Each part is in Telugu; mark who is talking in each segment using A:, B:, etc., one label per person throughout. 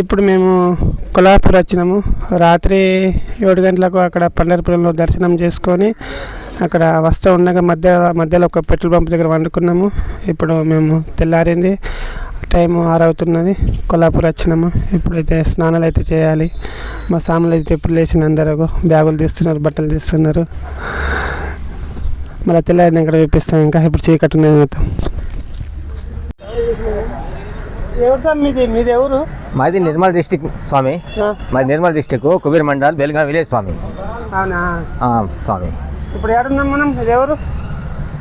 A: ఇప్పుడు మేము కొల్లాపూర్ వచ్చినాము. రాత్రి ఏడు గంటలకు అక్కడ పండరపురంలో దర్శనం చేసుకొని అక్కడ వస్తూ ఉండగా మధ్య మధ్యలో ఒక పెట్రోల్ పంప్ దగ్గర వండుకున్నాము. ఇప్పుడు మేము తెల్లారింది. టైం ఆరవుతున్నది. కొల్లాపూర్ వచ్చినాము. ఇప్పుడైతే స్నానాలు అయితే చేయాలి. మా సాములు అయితే ఇప్పుడు లేచిన అందరూ బ్యాగులు తీస్తున్నారు బట్టలు తీస్తున్నారు. మళ్ళీ తెల్లారిని ఇక్కడ చూపిస్తాం. ఇంకా ఇప్పుడు చీకటి మొత్తం. ఎవరు సార్ మీది? మీది ఎవరు?
B: మాది నిర్మల్ డిస్టిక్ స్వామి. మాది నిర్మల్ డిస్టిక్ కుబీర్ మండల్ బెల్గాం విలేజ్ స్వామి.
A: అవునా?
B: స్వామి.
A: ఇప్పుడు ఏడున్నాం మనం? ఇది ఎవరు?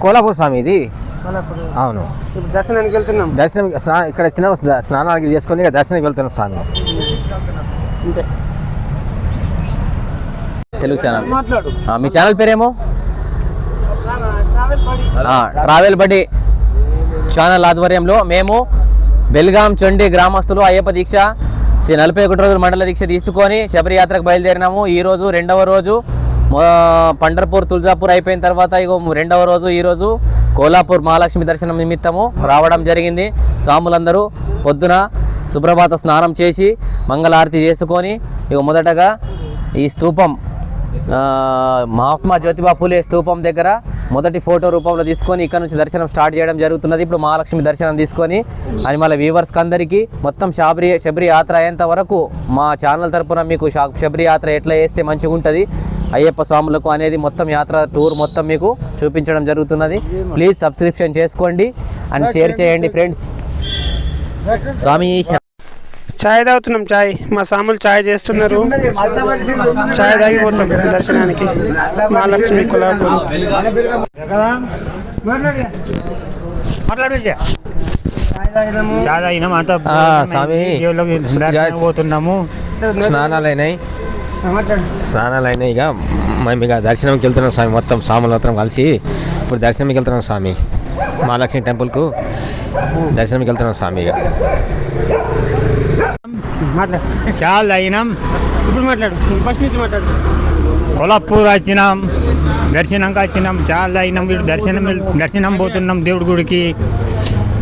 B: కోలాపూర్ స్వామి ఇది. అవును.
A: దర్శనానికి వెళ్తున్నాం.
B: దర్శనం ఇక్కడ చిన్న స్నానాలు చేసుకొని దర్శనానికి వెళ్తున్నాం స్వామి.
A: అంతే.
C: తెలుగు ఛానల్.
A: మాట్లాడు?
C: ఆ, మీ ఛానల్ పేరేమో?
A: ట్రావెల్
C: బడ్డీ ఛానల్ ఆధ్వర్యంలో మేము బెల్గాం చండి గ్రామస్తులు అయ్యప్ప దీక్ష శ్రీ నలభై ఒకటి రోజులు మండల దీక్ష తీసుకొని శబరియాత్రకు బయలుదేరినాము. ఈరోజు రెండవ రోజు పండర్పూర్ తుల్జాపూర్ అయిపోయిన తర్వాత ఇగో రెండవ రోజు ఈరోజు కోలాపూర్ మహాలక్ష్మి దర్శనం నిమిత్తము రావడం జరిగింది. స్వాములందరూ పొద్దున సుప్రభాత స్నానం చేసి మంగళారతి చేసుకొని ఇక మొదటగా ఈ స్తూపం మహాత్మా జ్యోతిబా పూలే స్తూపం దగ్గర మొదటి ఫోటో రూపంలో తీసుకొని ఇక్కడ నుంచి దర్శనం స్టార్ట్ చేయడం జరుగుతున్నది. ఇప్పుడు మహాలక్ష్మి దర్శనం తీసుకొని అది మళ్ళీ వ్యూవర్స్కి అందరికీ మొత్తం శబరి శబరి యాత్ర అయ్యేంత వరకు మా ఛానల్ తరపున మీకు శబరి యాత్ర ఎట్లా వేస్తే మంచిగా ఉంటుంది అయ్యప్ప స్వాములకు అనేది మొత్తం యాత్ర టూర్ మొత్తం మీకు చూపించడం జరుగుతున్నది. ప్లీజ్ సబ్స్క్రిప్షన్ చేసుకోండి అండ్ షేర్ చేయండి ఫ్రెండ్స్ స్వామి
A: చాయ్ తాగుతున్నాం చాయ్. మా సాములు చాయ్ చేస్తున్నారు. చాయ్ తాగిపోతాం దర్శనానికి. మహాలక్ష్మి
D: దర్శనం పోతున్నాము.
B: స్నానాలు అయినాయి స్నానాలు అయినాయి ఇక మేము ఇక దర్శనంకి వెళ్తున్నాం స్వామి. మొత్తం స్వాములు మొత్తం కలిసి ఇప్పుడు దర్శనంకి వెళ్తున్నాం స్వామి. మహాలక్ష్మి టెంపుల్కు. దర్శనంకి వెళ్తున్నాం స్వామి ఇక
A: మాట్లాడు.
D: చాలా అయినాం
A: ఇప్పుడు మాట్లాడు. ఫస్ట్ నుంచి మాట్లాడు.
D: కొల్లాపూర్ వచ్చినాం దర్శనంకి వచ్చినాం చాలా అయినాం వీడు దర్శనం దర్శనం పోతున్నాం దేవుడి గుడికి.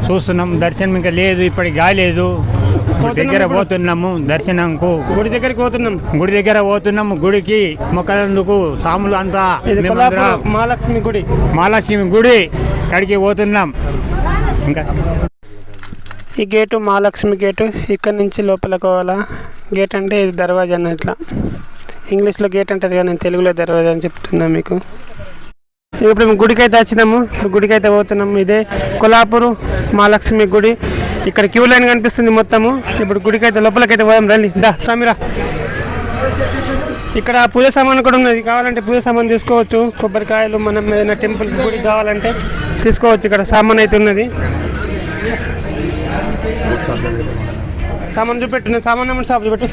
D: చూస్తున్నాం దర్శనం ఇంకా లేదు ఇప్పటికి కాలేదు ఇప్పుడు దగ్గర పోతున్నాము దర్శనంకు.
A: గుడి దగ్గరికి పోతున్నాం.
D: గుడి దగ్గర పోతున్నాము గుడికి మొక్కలందుకు సాములు అంతా
A: మహాలక్ష్మి గుడి.
D: మహాలక్ష్మి గుడి కడికి పోతున్నాం. ఇంకా?
A: ఈ గేటు మహాలక్ష్మి గేటు ఇక్కడ నుంచి లోపలికి పోవాలా? గేట్ అంటే ఇది దర్వాజా అని ఇట్లా. ఇంగ్లీష్లో గేట్ అంటారు కానీ నేను తెలుగులో దర్వాజా అని చెప్తున్నా మీకు. ఇప్పుడు మేము గుడికి అయితే వచ్చినాము. గుడికి అయితే పోతున్నాము. ఇదే కొల్లాపూర్ మహాలక్ష్మి గుడి. ఇక్కడ క్యూ లైన్ కనిపిస్తుంది మొత్తము. ఇప్పుడు గుడికి అయితే లోపలికైతే అయితే పోదాం రండి. దా స్వామిరా ఇక్కడ పూజ సామాన్ కూడా ఉన్నది. కావాలంటే పూజ సామాన్ తీసుకోవచ్చు. కొబ్బరికాయలు మనం ఏదైనా టెంపుల్ గుడికి కావాలంటే. తీసుకోవచ్చు ఇక్కడ సామాన్ అయితే ఉన్నది. సామాన్ చూపెట్టు నేను సామాన్ ఏమన్నా షాప్ చూపెట్టు.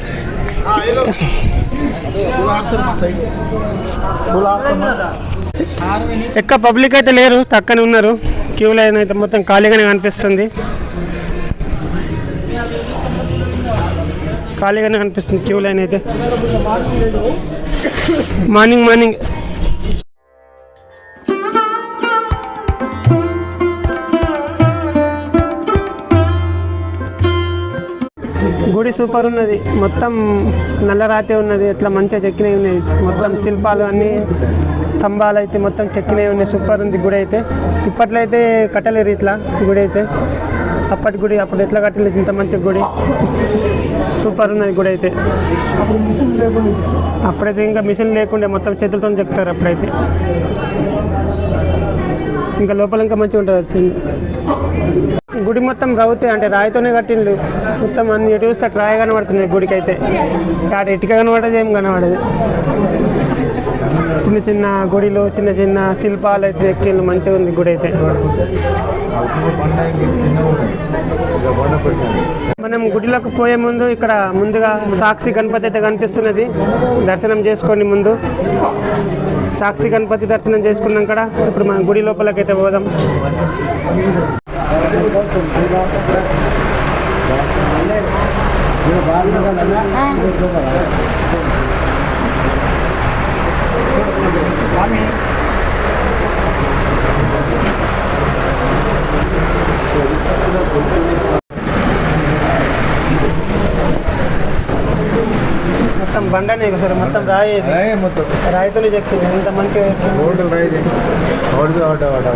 A: ఎక్క పబ్లిక్ అయితే లేరు తక్కనే ఉన్నారు. క్యూ లైన్ అయితే మొత్తం ఖాళీగానే కనిపిస్తుంది. ఖాళీగానే కనిపిస్తుంది క్యూ లైన్ అయితే. Morning morning. గుడి సూపర్ ఉన్నది. మొత్తం నల్లరాతే ఉన్నది. ఇట్లా మంచిగా చెక్కినవి ఉన్నాయి. మొత్తం శిల్పాలు అన్నీ స్తంభాలు అయితే మొత్తం చెక్కినవి ఉన్నాయి. సూపర్ ఉంది గుడి అయితే. ఇప్పట్లో అయితే కట్టలేరు ఇట్లా గుడి అయితే. అప్పటి గుడి అప్పుడు ఎట్లా కట్టలేదు? ఇంత మంచి గుడి. సూపర్ ఉన్నది గుడి అయితే. అప్పుడైతే ఇంకా మిషన్ లేకుండే మొత్తం చేతులతో చెప్తారు అప్పుడైతే. ఇంకా లోపల ఇంకా మంచిగా ఉంటుంది. వచ్చింది గుడి మొత్తం రౌతే అంటే రాయితోనే కట్టిండు మొత్తం అన్ని ఎటు చూస్తే రాయి కనబడుతుంది గుడికి అయితే కాడ ఇటుక కనబడదు ఏం కనబడదు. చిన్న చిన్న గుడిలో చిన్న చిన్న శిల్పాలు అయితే ఎక్కిళ్ళు మంచిగా ఉంది గుడి అయితే మనం గుడిలోకి పోయే ముందు ఇక్కడ ముందుగా సాక్షి గణపతి అయితే కనిపిస్తున్నది. దర్శనం చేసుకోండి ముందు. సాక్షి గణపతి దర్శనం చేసుకున్నాం కదా ఇప్పుడు మనం గుడి లోపలకైతే పోదాం. మొత్తం బండనే కదా సార్ మొత్తం రాయి ఇది.
E: రాయే మొత్తం
A: రాయితోనే చెప్తుంది ఎంత మంచిగా
E: రోడ్డు రైడింగ్ రోడ్డు ఆట ఆట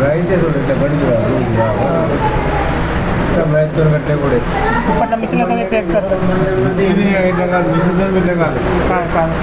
E: రైజ్ చూడండి బండి రైతు కట్టే కూడా
A: ఇప్పట్లో మిషన్లతో ఎక్కుతారు
E: ఇట్లా కాదు మిషన్ ఇట్లా కాదు
A: కాదు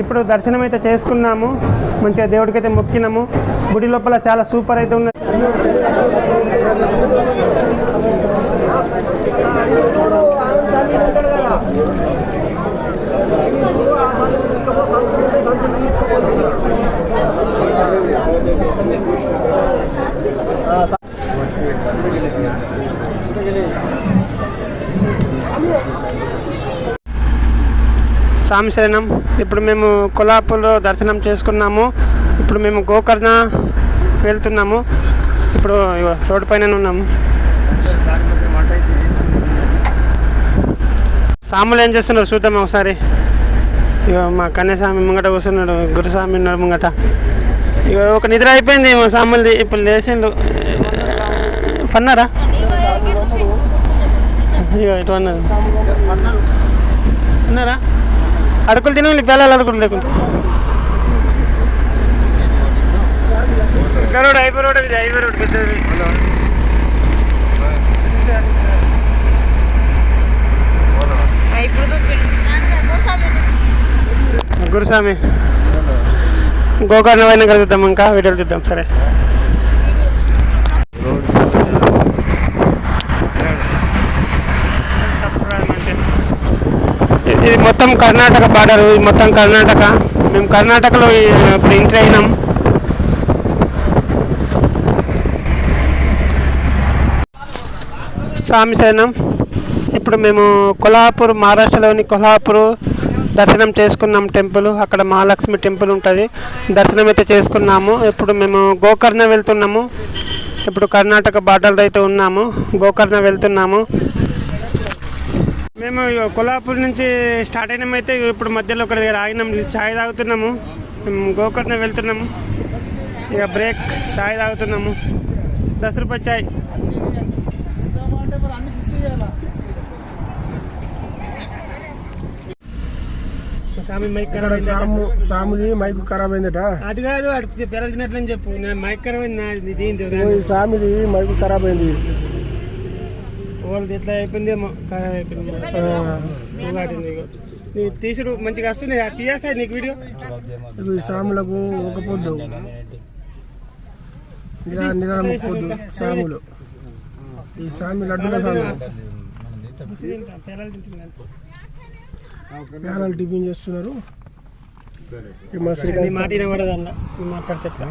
A: ఇప్పుడు దర్శనం అయితే చేసుకున్నాము. మంచిగా దేవుడికి అయితే మొక్కినాము. గుడి లోపల చాలా సూపర్ అయితే ఉన్నది. స్వామి శరణం. ఇప్పుడు మేము కొల్లాపూర్లో దర్శనం చేసుకున్నాము. ఇప్పుడు మేము గోకర్ణ వెళ్తున్నాము. ఇప్పుడు రోడ్డు పైన ఉన్నాము. సాములు ఏం చేస్తున్నారు చూద్దాం ఒకసారి. ఇక మా కన్యస్వామి ముంగట కూర్చున్నాడు గురుస్వామి ఉన్నాడు ముంగట. ఇక ఒక నిద్ర అయిపోయింది మా సాములది. ఇప్పుడు లేచిండు. పన్నారా? ఇక ఇటు అన్నారు అన్నారా అడుకులు తిని పిల్లలు అడుకులు లేకుండా ఇంకా రోడ్ హైవే రోడ్ ఇది హైవే రోడ్ పెద్దది గురుస్వామి గోకర్ణ పైన కలుగుతాం ఇంకా వీడియోలు చూద్దాం సరే ఇది మొత్తం కర్ణాటక బార్డర్ మొత్తం కర్ణాటక. మేము కర్ణాటకలో ఇప్పుడు ఎంట్రీ అయినాం. స్వామి సైనం ఇప్పుడు మేము కొల్హాపూర్ మహారాష్ట్రలోని కొల్హాపూర్ దర్శనం చేసుకున్నాం టెంపుల్. అక్కడ మహాలక్ష్మి టెంపుల్ ఉంటుంది. దర్శనం అయితే చేసుకున్నాము. ఇప్పుడు మేము గోకర్ణ వెళ్తున్నాము. ఇప్పుడు కర్ణాటక బార్డర్లో అయితే ఉన్నాము. గోకర్ణ వెళ్తున్నాము. మేము ఇగో కొల్హాపూర్ నుంచి స్టార్ట్ అయినామైతే ఇప్పుడు మధ్యలో ఒక దగ్గర ఆగినాం ఛాయ్ తాగుతున్నాము. మేము గోకర్ణ వెళ్తున్నాము. ఇక బ్రేక్ ఛాయ్ తాగుతున్నాము. దస్ రూపాయ ఛాయ్ స్వామి మైక్ ఖరాబ్.
F: సాము సాముది మైకు ఖరాబ్ అయిందట.
A: అటు కాదు అటు పిల్లలు తిన్నట్లని చెప్పు. నేను మైక్ ఖరాబ్ అయింది
F: సామిది మైకు ఖరాబ్ అయింది.
A: వాళ్ళది ఎట్లా అయిపోయిందేమో. నీ తీసుడు మంచిగా వస్తుంది తీయేస్తా నీకు వీడియో?
F: ఈ సాములకు ఒక పొద్దు పొద్దు సాములు. ఈ సామి లడ్డుల సాము.
A: పిల్లలు తింటున్నాను
F: ప్యానల్ టిఫిన్ చేస్తున్నారు. ఈ మా
A: నీ
F: శ్రీకాంత్
A: మాట వినబడదన్న నువ్వు మాట్లాడితే ఎట్లా?